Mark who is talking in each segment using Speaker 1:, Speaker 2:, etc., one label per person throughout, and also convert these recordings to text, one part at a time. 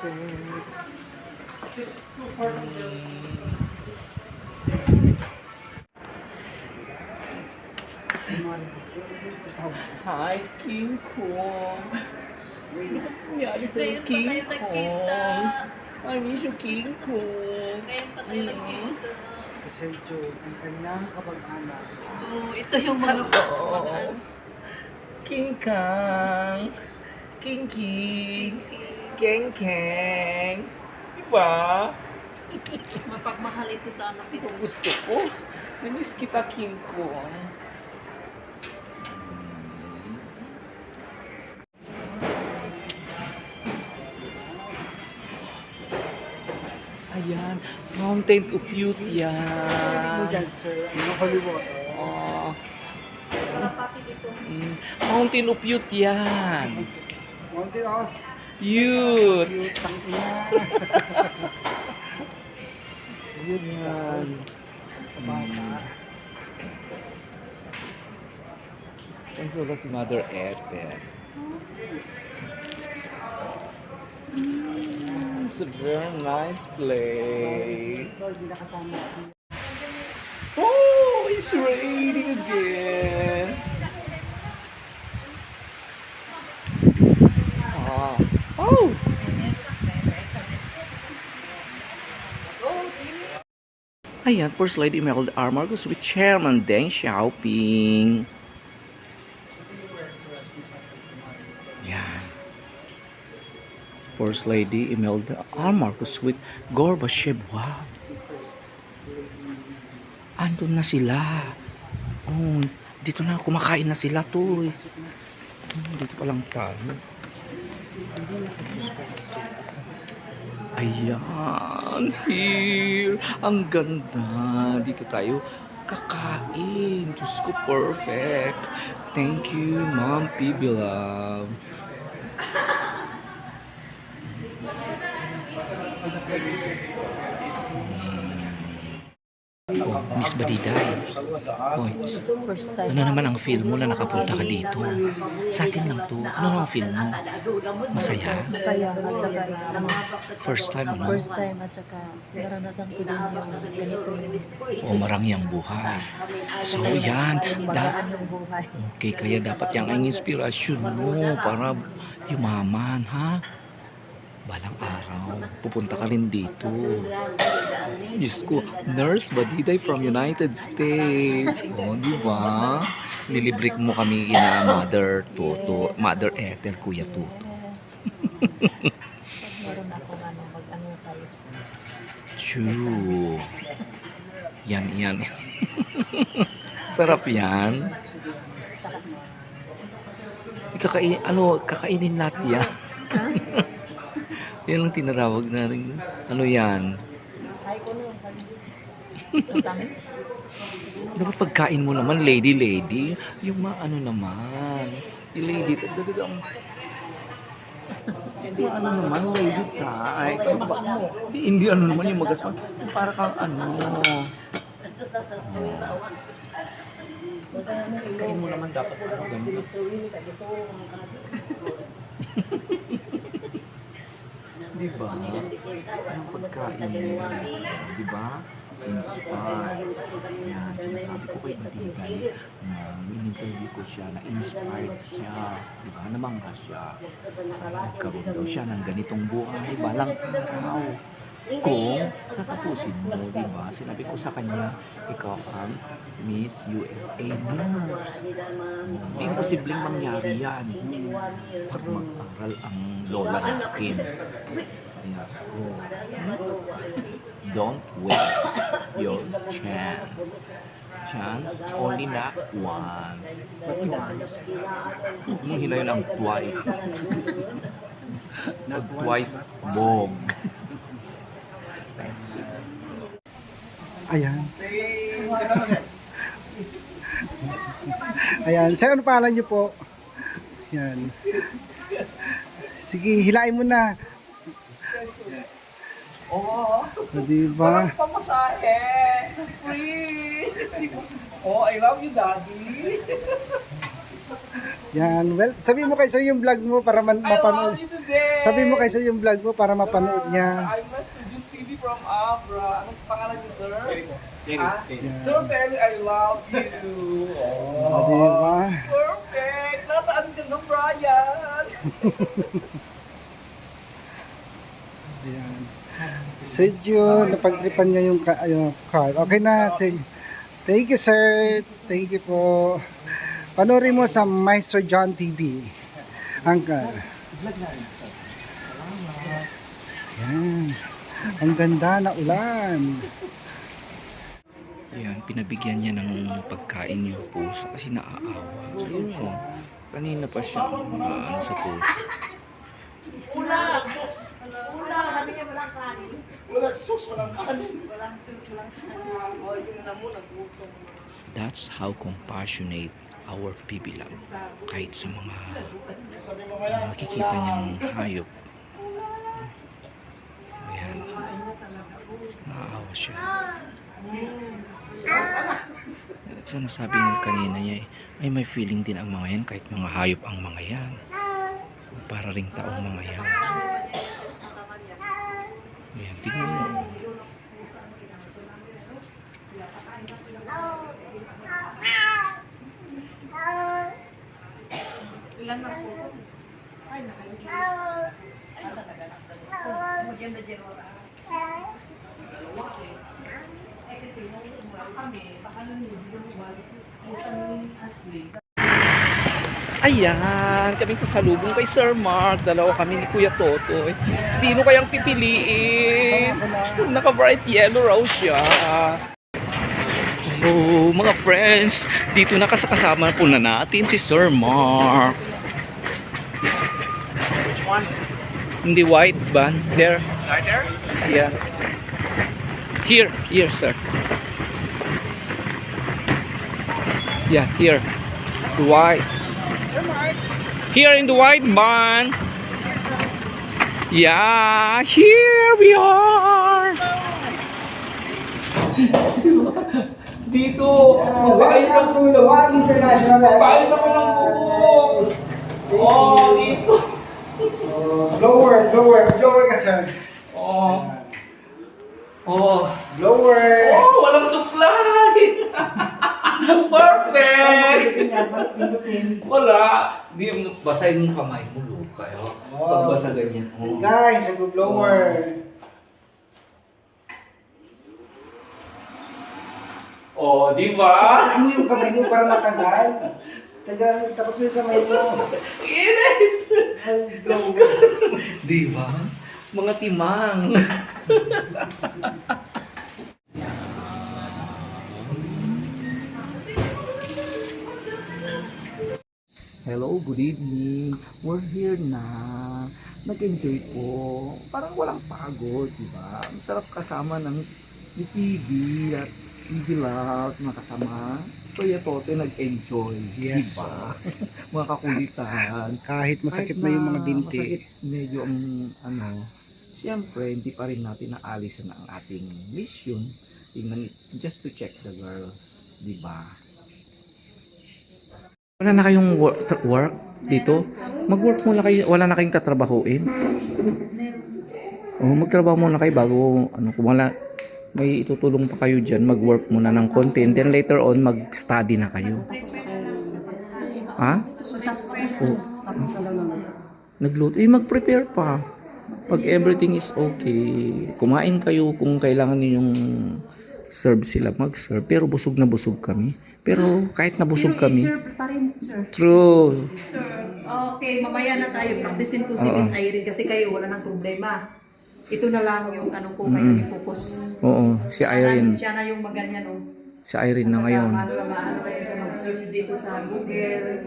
Speaker 1: Perfect. Hi, King Kong. Nangyari sa
Speaker 2: Ngayon pa
Speaker 1: King
Speaker 2: tayo
Speaker 1: Kong?
Speaker 2: nagkita.
Speaker 1: I miss you, King Kong.
Speaker 2: Ngayon pa tayo
Speaker 1: Mm.
Speaker 2: nagkita.
Speaker 3: Kasi Joe, ang kanyang kapag-anak,
Speaker 2: Oo, ito yung mga
Speaker 1: Oo. King Kang. King King. Keng Keng. Diba?
Speaker 2: Mapagmahal ito sa anak
Speaker 1: Ito
Speaker 2: ito.
Speaker 1: gusto ko. Namiss kita, King Kong. Ayan, Mountain of Youth
Speaker 3: Pwede mo
Speaker 1: yan.
Speaker 3: dyan, sir, ano holy water?
Speaker 1: Oh,
Speaker 2: Kalapati dito.
Speaker 1: mm, Mountain of Youth yan.
Speaker 3: Mountain of Ina. Yun yan.
Speaker 1: Ito ba si Mother Ethel? Mm, it's a very nice place. Oh, it's raining again. Ah. Oh. Ayan, First Lady Imelda R. Marcos with Chairman Deng Xiaoping. Yan. First Lady Imelda R. Marcos with Gorbachev. Wow. Andun na sila. Oh, dito na kumakain na sila to. Hmm, Dito pa lang tayo. Ayan, here. Ang ganda. Dito tayo kakain. Diyos ko, perfect. Thank you, Mom P. Beloved. Oh, Miss Badiday. Hoy,
Speaker 2: First time.
Speaker 1: ano naman ang feel mo na nakapunta ka dito? Sa atin lang to. Ano naman ang feel mo? Masaya?
Speaker 4: Masaya at saka ano,
Speaker 1: First time, ano?
Speaker 4: first time at saka naranasan ko din yung ganito yung
Speaker 1: O marangyang buhay. So, yan. Da
Speaker 4: magaan yung buhay.
Speaker 1: okay, kaya dapat yung ang inspirasyon mo para yumaman, ha? Balang araw, pupunta ka rin dito. Diyos ko, Nurse Badiday from United States. O, di ba? Nilibrik mo kami ina Mother Toto, Mother Ethel, Kuya Toto. True. Yan, yan. Sarap yan. Kakain, ano, kakainin natin yan. Yan ang tinatawag natin. Ano yan? Dapat pagkain mo naman, lady, lady. Yung ma, ano naman. Yung lady, talagang... Hindi ano naman, lady ka. Ay, ano? Hindi, ano naman yung magaspan. Yung Para kang ano. Kain mo naman dapat ano. Di ba? Ang pagkain mo, di ba? Inspire. Yan, sinasabi ko kay Badiday na in-interview ko siya na inspired siya. Di ba? Namangha siya. Sana nagkaroon daw siya ng ganitong buhay. Balang araw. Kung tatapusin mo, di ba? Sinabi ko sa kanya, ikaw ang Miss USA Nurse. Hindi imposibleng mangyari yan. Pag mag-aral ang lola natin. Kaya ko, don't waste your chance. Chance only not once.
Speaker 3: But
Speaker 1: Huwag mong hinayon ang twice.
Speaker 3: not
Speaker 1: twice, bog.
Speaker 3: Ayan. Ayan. Sir, ano pangalan niyo po? Ayan. Sige, hilain mo na.
Speaker 5: Oo.
Speaker 3: O, diba?
Speaker 5: Pamasahe. Free. Oh, I love you, Daddy.
Speaker 3: Yan. Well, sabi mo kay sir yung vlog mo para man, mapanood. Sabi mo kay sir yung vlog mo para mapanood niya.
Speaker 5: I'm a Sujun TV from Abra. Anong pangalan niyo, sir? Ah, Sir Perry, I love you. Oh,
Speaker 3: diba?
Speaker 5: perfect. Nasaan ka na, Brian?
Speaker 3: Ayan. Sergio, napagtripan niya yung ka- yung card. Okay na, sige. Thank you, sir. Thank you po. Panoorin mo sa Maestro John TV. Ang ka. Yan. Ang ganda na ulan.
Speaker 1: Ayan, pinabigyan niya ng pagkain yung pusa kasi naaawa. Ayun mo. Kanina pa siya ano sa pusa. That's how compassionate our PB Lab. Kahit sa mga nakikita niyang hayop. Ayan. Naaawa siya. At sa nasabi niya kanina niya, eh, ay may feeling din ang mga yan kahit mga hayop ang mga yan. Para ring taong mga yan. Ayan, tignan mo.
Speaker 2: Ilan na po? Ay, nakaligid. Maganda dyan wala. Eh,
Speaker 1: Ayan, kaming sasalubong kay Sir Mark. Dalawa kami ni Kuya Toto. Sino kayang pipiliin? Naka-bright yellow raw siya. Oh, mga friends, dito na kasakasama po na natin si Sir Mark.
Speaker 5: Which one?
Speaker 1: In the white van. There.
Speaker 5: Right there?
Speaker 1: Yeah. Here, here, sir. Yeah, here. The white. Here in the white van. Yeah, here we are. Dito, uh,
Speaker 3: Lawag International
Speaker 1: magpaayos ako ng buhok. Oh, dito.
Speaker 3: Uh, blower, blower, blower ka sir.
Speaker 1: Oh. Oh.
Speaker 3: Blower.
Speaker 1: Oh, walang supply. Perfect. Wala. Di mo basahin mo kamay mo, Luka. Oh. Pagbasa ganyan. Oh.
Speaker 3: Guys, nag-blower.
Speaker 1: Oh, di ba?
Speaker 3: Ano yung kamay mo para matagal? Tagal, tapat mo yung kamay mo.
Speaker 1: Init.
Speaker 3: Blower.
Speaker 1: Di ba? Mga timang. Hello, good evening. We're here na. Nag-enjoy po. Parang walang pagod, di ba? Ang sarap kasama ng TV at TV Love, mga kasama. Kuya Tote nag-enjoy,
Speaker 3: Yes.
Speaker 1: di ba? mga kakulitan.
Speaker 3: Kahit masakit
Speaker 1: Kahit
Speaker 3: na yung mga binti.
Speaker 1: Masakit medyo ang ano, siyempre hindi pa rin natin naalisan ang ating mission. Tingnan, just to check the girls, di ba? Wala na kayong work, work dito? Mag-work muna kayo, wala na kayong tatrabahuin? Oh, magtrabaho muna kayo bago ano kung wala may itutulong pa kayo diyan, mag-work muna ng konti then later on mag-study na kayo. Ha? Oh. Nagluto. Eh, mag-prepare pa. Pag everything is okay, kumain kayo kung kailangan ninyong serve sila, mag-serve. Pero busog na busog kami. Pero kahit nabusog kami,
Speaker 2: Sir, pa rin, sir.
Speaker 1: true.
Speaker 2: Sir, okay, mamaya na tayo. Practicein ko si
Speaker 1: Oo.
Speaker 2: Miss Irene kasi kayo wala nang problema. Ito na lang yung ano ko kayo
Speaker 1: Mm.
Speaker 2: i-focus.
Speaker 1: Oo, si Irene.
Speaker 2: Siya na yung maganyan, no?
Speaker 1: Si Irene na ngayon.
Speaker 2: Ano na ba, ano kayo siya mag-search dito sa Google.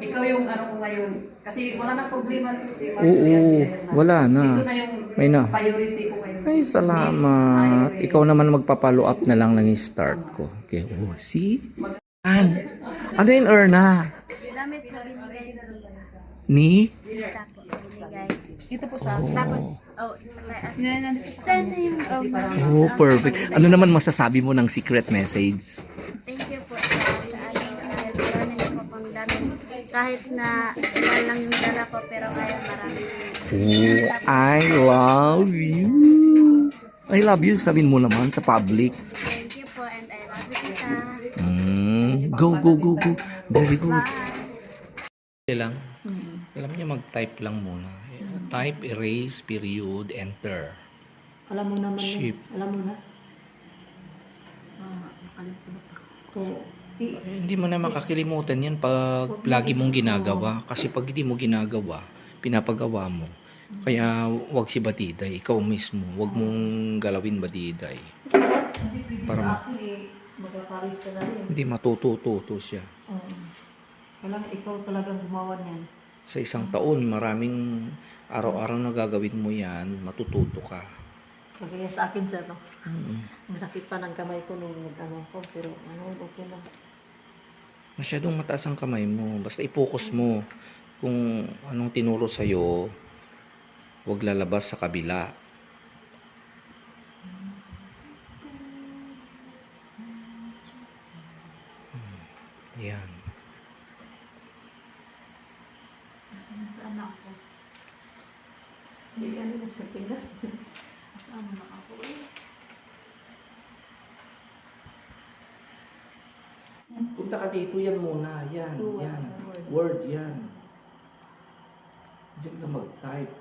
Speaker 2: Ikaw yung ano ko ngayon. Kasi wala nang problema si Mark.
Speaker 1: Oo,
Speaker 2: Yan, si Irene
Speaker 1: wala na.
Speaker 2: Ito na yung
Speaker 1: May na.
Speaker 2: priority ko ngayon.
Speaker 1: Ay,
Speaker 2: Miss
Speaker 1: salamat.
Speaker 2: Irene.
Speaker 1: Ikaw naman magpapalo up na lang ng start ko. Okay, oh, see? An, Ano yun, Erna?
Speaker 4: Damit na binigay
Speaker 1: Ni?
Speaker 4: po. Binigay.
Speaker 2: Ito po sa
Speaker 4: Tapos, oh, sana yung oh,
Speaker 1: Oh, perfect. Ano naman masasabi mo ng secret message?
Speaker 4: Thank you po Kahit na mahal lang yung dala ko, pero kaya marami.
Speaker 1: I love you. I love you, sabihin mo naman sa public.
Speaker 4: Thank you po and I love you, tita.
Speaker 1: Mm, go, go, go, go. Very good.
Speaker 4: Bye.
Speaker 1: lang. Alam niya mag-type lang muna. Type, erase, period, enter.
Speaker 6: Alam mo naman
Speaker 1: Ship.
Speaker 6: Alam mo na.
Speaker 4: Ah, nakalimutan ko.
Speaker 1: Eh, hindi mo na makakilimutan yan pag lagi mong ginagawa. Kasi pag hindi mo ginagawa, pinapagawa mo. Kaya wag si Batiday, ikaw mismo, wag mong galawin Batiday. Para ma- hindi matututo siya.
Speaker 6: Walang ikaw talagang gumawa niyan.
Speaker 1: Sa isang taon, maraming araw-araw na gagawin mo yan, matututo ka.
Speaker 6: Kagaya sa akin, sir, no?
Speaker 1: Mm.
Speaker 6: Ang sakit pa ng kamay ko nung nag-ano ko, pero ano, okay lang.
Speaker 1: Masyadong mataas ang kamay mo. Basta i-focus mo kung anong tinuro sa'yo, huwag lalabas sa kabila. Hmm, Yan.
Speaker 4: Nasaan na ako?
Speaker 6: Hindi ka sa tingnan.
Speaker 4: Nasaan na ako eh?
Speaker 1: Punta ka dito, yan muna. Yan,
Speaker 6: Word,
Speaker 1: yan. word. Yan. Diyan ka mag-type.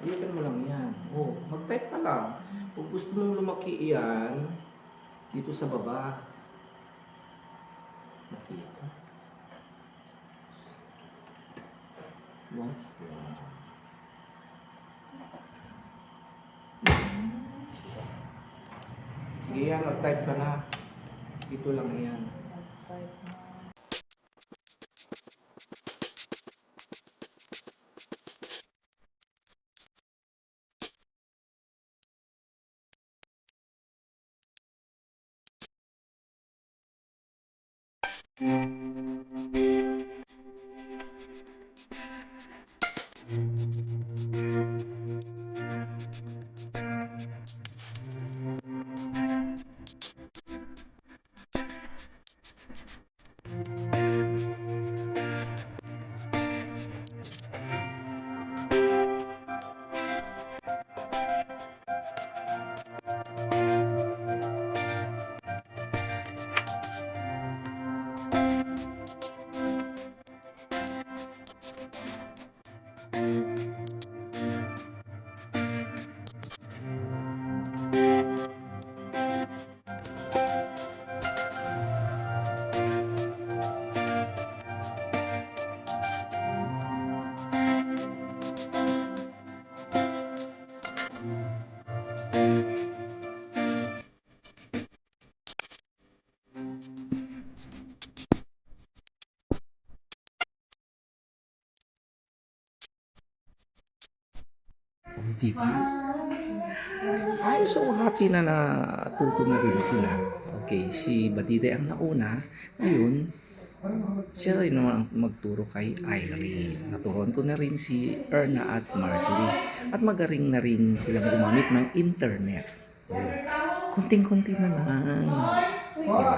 Speaker 1: Ulitin mo lang yan. Oh, mag-type ka lang. Kung gusto mong lumaki yan, dito sa baba. Makita. Once, one. Sige yan, mag-type ka na. Dito lang yan. Di ba? Ay, so happy na natuto na rin sila. Okay, si Batide ang nauna. Ngayon, siya rin naman ang magturo kay Irene. Naturuan ko na rin si Erna at Marjorie. At magaling na rin silang gumamit ng internet. Oh, kunting-kunti na lang. Diba?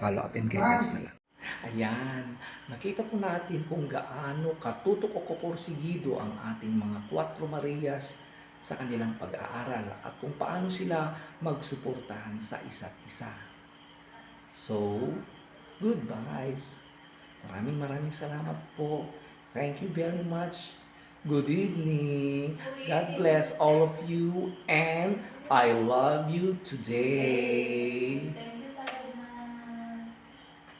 Speaker 1: Follow up and guidance na lang. Ayan, nakita po natin kung gaano katutok o kaporsigido ang ating mga Cuatro Marias sa kanilang pag-aaral at kung paano sila magsuportahan sa isa't isa. So, good vibes. Maraming maraming salamat po. Thank you very much. Good evening. God bless all of you and I love you today.